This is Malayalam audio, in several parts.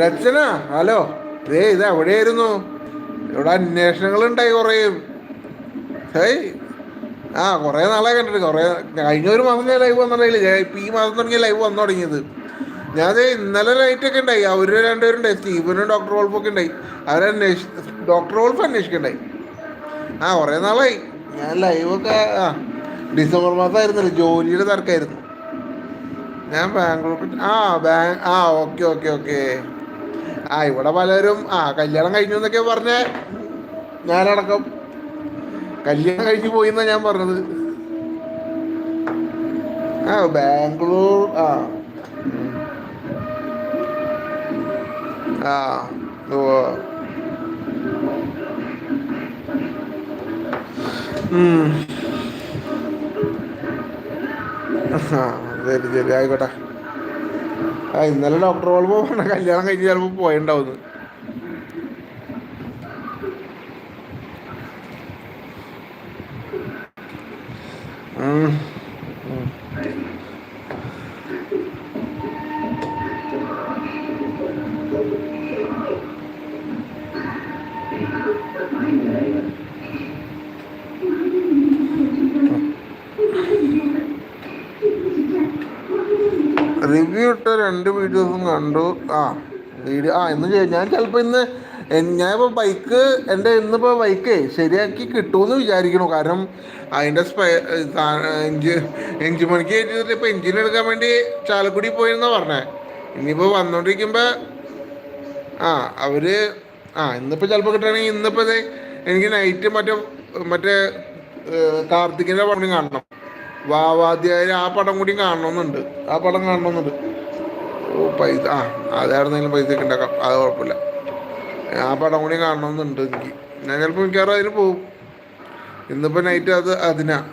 രചന ഹലോ. ദേ ഇത് എവിടെയായിരുന്നു? ഇവിടെ അന്വേഷണങ്ങൾ ഉണ്ടായി കുറേ. ഹേയ്. ആ കുറേ നാളെ കണ്ടിട്ട്. കുറേ കഴിഞ്ഞ ഒരു മാസം ഞാൻ ലൈവ് വന്നിട്ടില്ല ഞാൻ ഇപ്പം ഈ മാസം തുടങ്ങിയ ലൈവ് വന്നു തുടങ്ങിയത്. ഞാൻ ഇന്നലെ നൈറ്റൊക്കെ ഉണ്ടായി. അവർ രണ്ടുപേരുണ്ടായി. സ്റ്റീവനും ഡോക്ടർ വോൾഫൊക്കെ ഉണ്ടായി. അവരന്വേഷി ഡോക്ടർ വോൾഫ് അന്വേഷിക്കണ്ടായി. ആ കുറേ നാളായി. ഞാൻ ലൈവൊക്കെ ആ ഡിസംബർ മാസമായിരുന്നല്ലോ. ജോലിയുടെ തിരക്കായിരുന്നു. ഞാൻ ബാംഗ്ലൂർ ആ ബാങ്ക് ആ ഓക്കെ ഓക്കെ ഓക്കെ. ആ ഇവിടെ പലരും ആ കല്യാണം കഴിഞ്ഞു എന്നൊക്കെ പറഞ്ഞ ഞാനടക്കം. കല്യാണം കഴിഞ്ഞു പോയി എന്നാ ഞാൻ പറഞ്ഞത്. ആ ബാംഗ്ലൂർ ആ. ആ ഓ. ശരി ശരി ആയിക്കോട്ടെ. ഇന്നലെ ഡോക്ടർ ഓൾബോ പറഞ്ഞ കല്യാണം കഴിഞ്ഞ് ചിലപ്പോൾ പോയിണ്ടാവുന്നു ഉം. റിവ്യൂ ഇട്ട രണ്ട് വീഡിയോസും കണ്ടു. ആ വീഡിയോ ആ എന്ന് ചോദിച്ചു ഞാൻ ചിലപ്പോൾ ഇന്ന് ഞാനിപ്പോൾ ബൈക്ക് എന്റെ ഇന്നിപ്പോൾ ബൈക്ക് ശരിയാക്കി കിട്ടുമെന്ന് വിചാരിക്കണു കാരണം അതിന്റെ സ്പെ എഞ്ചിൻ എഞ്ചിൻ മണിക്ക് കയറ്റിയിട്ട് ഇപ്പോൾ എഞ്ചിൻ എടുക്കാൻ വേണ്ടി ചാലക്കുടി പോയിരുന്നാ പറഞ്ഞേ. ഇനിയിപ്പോൾ വന്നുകൊണ്ടിരിക്കുമ്പോൾ ആ അവർ ആ ഇന്നിപ്പോൾ ചിലപ്പോൾ കിട്ടുകയാണെങ്കിൽ ഇന്നിപ്പോൾ എനിക്ക് നൈറ്റ് മറ്റേ മറ്റേ കാർത്തികിന്റെ പടം കാണണം. വാവാദ്യായ ആ പടം കൂടി കാണണമെന്നുണ്ട് ആ പടം കാണണമെന്നുണ്ട് ഓ പൈസ ആ അതായിരുന്നെങ്കിലും പൈസ ഒക്കെ ഉണ്ടാക്കാം. അത് കുഴപ്പമില്ല. ആ പടം കൂടി കാണണമെന്നുണ്ട് എനിക്ക്. ഞാൻ ചിലപ്പോൾ മിക്കവാറും അതിന് പോകും. ഇന്നിപ്പോൾ നൈറ്റ് അത് അതിനാ.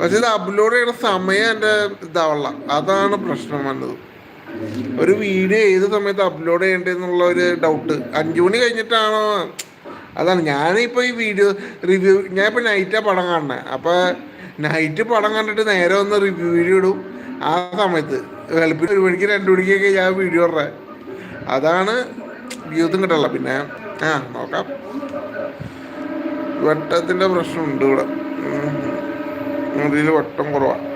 പക്ഷെ ഇത് അപ്ലോഡ് ചെയ്യണ സമയം എന്റെ ഇതാവള്ള. അതാണ് പ്രശ്നം വന്നത്. ഒരു വീഡിയോ ഏത് സമയത്ത് അപ്ലോഡ് ചെയ്യേണ്ടതെന്നുള്ള ഒരു ഡൗട്ട് അഞ്ചു മണി കഴിഞ്ഞിട്ടാണോ? അതാണ്. ഞാനിപ്പോൾ ഈ വീഡിയോ റിവ്യൂ ഞാനിപ്പോൾ നൈറ്റാണ് പടം കാണുന്നത് അപ്പോൾ നൈറ്റ് പടം കണ്ടിട്ട് നേരെ ഒന്ന് റിവ്യൂ വീഡിയോ ഇടും. ആ സമയത്ത് വെളുപ്പിന് ഒരു മണിക്ക് രണ്ട് മണിക്കൊക്കെ ഞാൻ വീഡിയോ ഇടേ അതാണ് വ്യൂസും കിട്ടല്ല പിന്നെ ആ നോക്കാം. വെട്ടത്തിന്റെ പ്രശ്നമുണ്ട് ഇവിടെ. മുടിയിൽ വട്ടം കുറവാണ്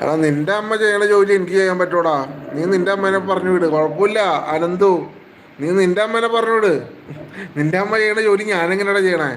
എടാ നിന്റെ അമ്മ ചെയ്യണ ജോലി എനിക്ക് ചെയ്യാൻ പറ്റൂടാ. നീ നിന്റെ അമ്മേനെ പറഞ്ഞു വിട്. കുഴപ്പമില്ല അനന്തു. നീ നിന്റെ അമ്മേനെ പറഞ്ഞു വിട്. നിന്റെ അമ്മ ചെയ്യണ ജോലി ഞാനെങ്ങനെയാടാ ചെയ്യണേ?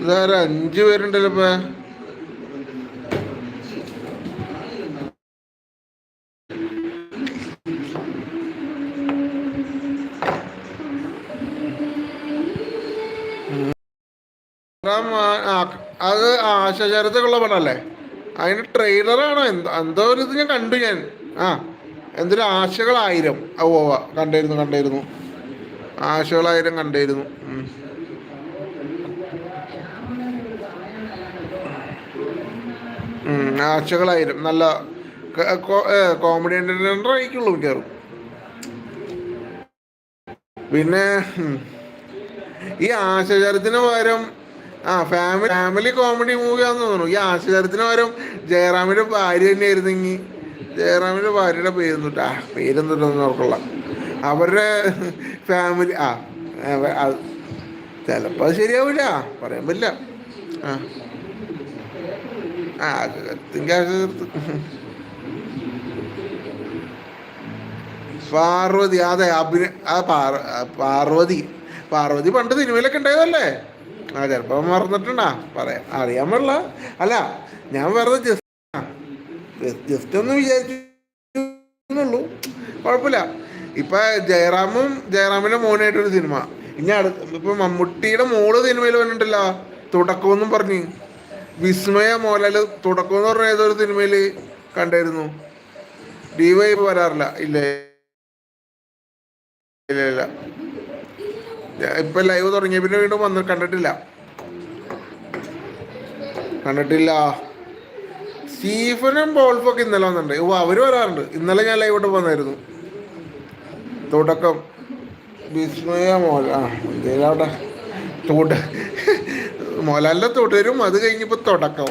ഇതാരാ? അഞ്ചു പേരുണ്ടല്ലോ ഇപ്പൊ. അത് ആശചരത്തൊക്കെയുള്ള പടമല്ലേ? അതിന് ട്രെയിലറാണോ? എന്തോ എന്തോ ഒരു ഇത് ഞാൻ കണ്ടു ഞാൻ. ആ എന്തൊരു ആശകളായിരം. ഓ കണ്ടിരുന്നു ആ, കണ്ടായിരുന്നു. കണ്ടിരുന്നു ആശകളായിരം. നല്ല കോമഡി എന്റർടൈനർ ആയിക്കുള്ളൂ മിക്കവാറും. പിന്നെ ഈ ആശചരത്തിന് പകരം ആ ഫാമിലി ഫാമിലി കോമഡി മൂവിയാന്ന് തോന്നുന്നു. ഈ ആശചരത്തിന് പകരം ജയറാമിന്റെ ഭാര്യ തന്നെയായിരുന്നെങ്കിൽ ജയറാമിന്റെ ഭാര്യയുടെ പേരുന്നുട്ടാ പേരെന്നിട്ടൊന്നും ഓർക്കൊള്ളാം അവരുടെ ഫാമിലി ആ ചിലപ്പോൾ ശരിയാവില്ല പറയാൻ പറ്റില്ല ആ. പാർവതി അതെ അഭിന ആ പാർ ആ, പാർവതി. പാർവതി പണ്ട് സിനിമയിലൊക്കെ ഉണ്ടായതല്ലേ? ആ ചിലപ്പോൾ മറന്നിട്ടുണ്ടാ. പറയാം. അറിയാൻ പാടില്ല. അല്ല ഞാൻ വെറുതെ ജസ്റ്റ് ജസ്റ്റ് ഒന്ന് വിചാരിച്ചു കുഴപ്പമില്ല. ഇപ്പൊ ജയറാമും ജയറാമിന്റെ മോനായിട്ടൊരു സിനിമ. ഇനി അടുത്ത ഇപ്പൊ മമ്മൂട്ടിയുടെ മോൾ സിനിമയിൽ വന്നിട്ടില്ല. തുടക്കമെന്നും പറഞ്ഞ്. വിസ്മയ മോഹൻലാൽ തുടക്കം എന്ന് പറഞ്ഞ ഏതൊരു സിനിമയിൽ കണ്ടായിരുന്നു? ഡി വൈ വരാറില്ല. ഇല്ല? ഇല്ല ഇല്ല. ഇപ്പൊ ലൈവ് തുടങ്ങിയ പിന്നെ വീണ്ടും വന്ന് കണ്ടിട്ടില്ല. കണ്ടിട്ടില്ല. സ്റ്റീഫനും ബോൾഫൊക്കെ ഇന്നലെ വന്നിട്ടുണ്ട്. ഓ അവർ വരാറുണ്ട്. ഇന്നലെ ഞാൻ ലൈവോട്ട് വന്നായിരുന്നു. തുടക്കം വിസ്മയ മോല ആ എന്തേലാവട്ടെ തൂട്ട. മോഹൻലാലിന്റെ തുടരും അത് കഴിഞ്ഞപ്പോൾ തുടക്കം.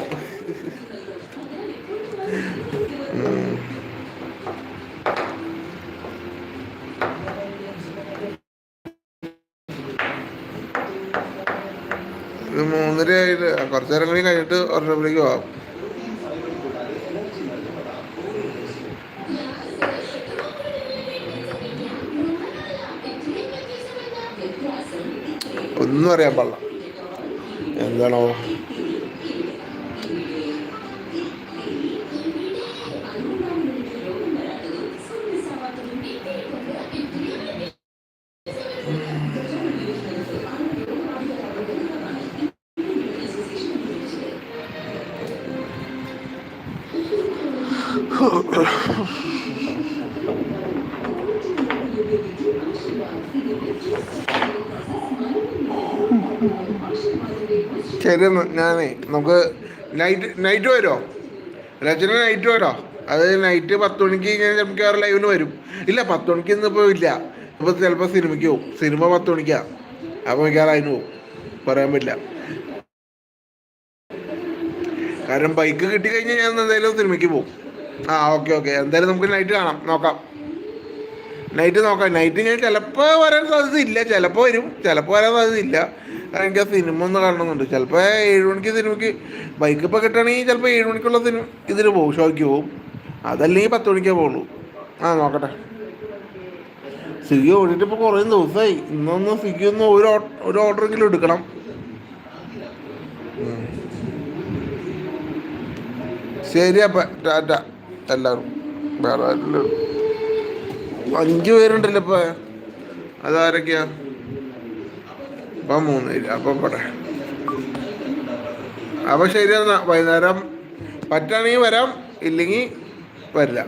മൂന്നര ആയിട്ട് കുറച്ചു നേരം കൂടി കഴിഞ്ഞിട്ട് ഒരെണ്ണത്തിലേക്ക് പോവാം. ഒന്നും അറിയാൻ പാടില്ല. എന്താണോ? ശരി ഞാനേ നമുക്ക് നൈറ്റ് നൈറ്റ് വരുമോ രചന നൈറ്റ് വരുമോ അത് നൈറ്റ് പത്ത് മണിക്ക് ഞാൻ മിക്കവാറും ലൈവിന് വരും. ഇല്ല പത്ത് മണിക്ക് ഇന്നിപ്പോൾ ഇല്ല. ഇപ്പോൾ ചിലപ്പോൾ സിനിമയ്ക്ക് പോകും സിനിമ പത്ത് മണിക്കാ. അപ്പോൾ മിക്കവാറും അതിന് പോകും പറയാൻ പറ്റില്ല. കാരണം ബൈക്ക് കിട്ടി കഴിഞ്ഞാൽ ഞാൻ എന്തായാലും സിനിമയ്ക്ക് പോകും ആ ഓക്കെ ഓക്കെ എന്തായാലും നമുക്ക് നൈറ്റ് കാണാം. നോക്കാം. നൈറ്റ് നോക്കാം. നൈറ്റ് ഞാൻ ചിലപ്പോൾ വരാൻ സാധ്യതയില്ല ചിലപ്പോൾ വരും. ചിലപ്പോൾ വരാൻ സാധ്യതയില്ല എനിക്ക് ആ സിനിമ ഒന്ന് കാണണമെന്നുണ്ട്. ചിലപ്പോൾ ഏഴ് മണിക്ക് സിനിമയ്ക്ക് ബൈക്ക് ഇപ്പോൾ കിട്ടുകയാണെങ്കിൽ ചിലപ്പോൾ ഏഴ് മണിക്കുള്ള സിനിമ ഇതിന് പോകും. ഷോയ്ക്ക് പോകും. അതല്ലെങ്കിൽ പത്ത് മണിക്കേ പോകുള്ളൂ ആ നോക്കട്ടെ. സ്വിഗ്ഗി ഓടിയിട്ട് ഇപ്പോൾ കുറേ ദിവസമായി ഇന്നൊന്ന് സ്വിഗ്ഗി ഒന്ന് ഒരു ഒരു ഓർഡറെങ്കിലും എടുക്കണം. ശരി അപ്പം ടാറ്റ. എല്ലാവരും. വേറെ അഞ്ച് പേരുണ്ടല്ലോ ഇപ്പൊ. അതാരൊക്കെയാ? ഇപ്പൊ മൂന്ന് അപ്പം അപ്പൊ പോട്ടെ അപ്പം ശരി എന്നാ വൈകുന്നേരം പറ്റുകയാണെങ്കിൽ വരാം ഇല്ലെങ്കിൽ വരില്ല.